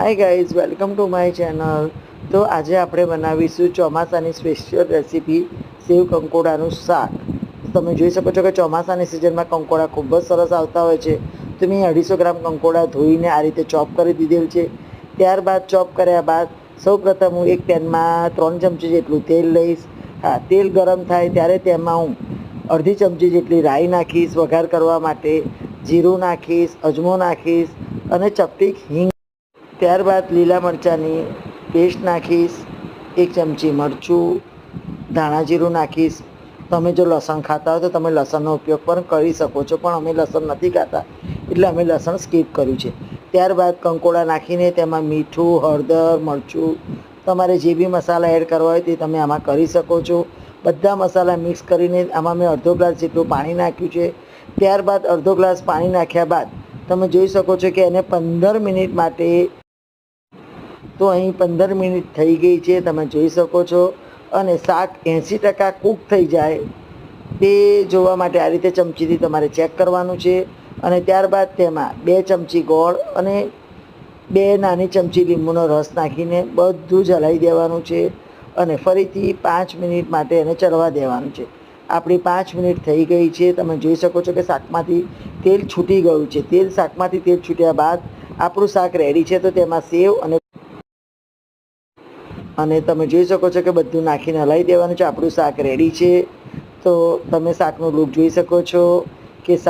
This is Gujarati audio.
Hi guys welcome to my channel તો આજે આપણે બનાવીશું ચોમાસાની સ્પેશિયલ રેસીપી સેવ કંકોડાનું શાક. તમે જોઈ શકો છો કે ચોમાસાની સિઝનમાં કંકોડા ખૂબ જ સરસ આવતા હોય છે. તો મેં અઢીસો ગ્રામ કંકોડા ધોઈને આ રીતે ચોપ કરી દીધેલ છે. ત્યારબાદ ચોપ કર્યા બાદ સૌપ્રથમ હું એક પેનમાં ત્રણ ચમચી જેટલું તેલ લઈશ. હા, તેલ ગરમ થાય ત્યારે તેમાં હું અડધી ચમચી જેટલી રાઈ નાખીશ વઘાર કરવા માટે, જીરું નાખીશ, અજમો નાખીશ અને ચપટી હિંગ ત્યારબાદ લીલા મરચાંની પેસ્ટ નાખીશ, એક ચમચી મરચું, ધાણા જીરું નાખીશ. તમે જો લસણ ખાતા હોય તો તમે લસણનો ઉપયોગ પણ કરી શકો છો, પણ અમે લસણ નથી ખાતા. એટલે અમે લસણ સ્કીપ કર્યું છે. ત્યારબાદ કંકોડા નાખીને તેમાં મીઠું, હળદર, મરચું, તમારે જે બી મસાલા એડ કરવા હોય તે તમે આમાં કરી શકો છો. બધા મસાલા મિક્સ કરીને આમાં મેં અડધો ગ્લાસ જેટલું પાણી નાખ્યું છે. ત્યારબાદ અડધો ગ્લાસ પાણી નાખ્યા બાદ તમે જોઈ શકો છો કે એને પંદર મિનિટ માટે તો અહીં પંદર મિનિટ થઈ ગઈ છે, તમે જોઈ શકો છો. અને શાક એંસી ટકા કૂક થઈ જાય તે જોવા માટે આ રીતે ચમચીથી તમારે ચેક કરવાનું છે. અને ત્યારબાદ તેમાં બે ચમચી ગોળ અને બે નાની ચમચી લીંબુનો રસ નાખીને બધું જ હલાવી દેવાનું છે અને ફરીથી પાંચ મિનિટ માટે એને ચડવા દેવાનું છે. આપણી પાંચ મિનિટ થઈ ગઈ છે, તમે જોઈ શકો છો કે શાકમાંથી તેલ છૂટી ગયું છે. તેલ શાકમાંથી તેલ છૂટ્યા બાદ આપણું શાક રેડી છે, તો તેમાં સેવ અને અને તમે જોઈ શકો છો કે બધું નાખીને હલાવી દેવાનું છે. આપણું શાક રેડી છે. તો તમે શાકનો લુક જોઈ શકો છો કે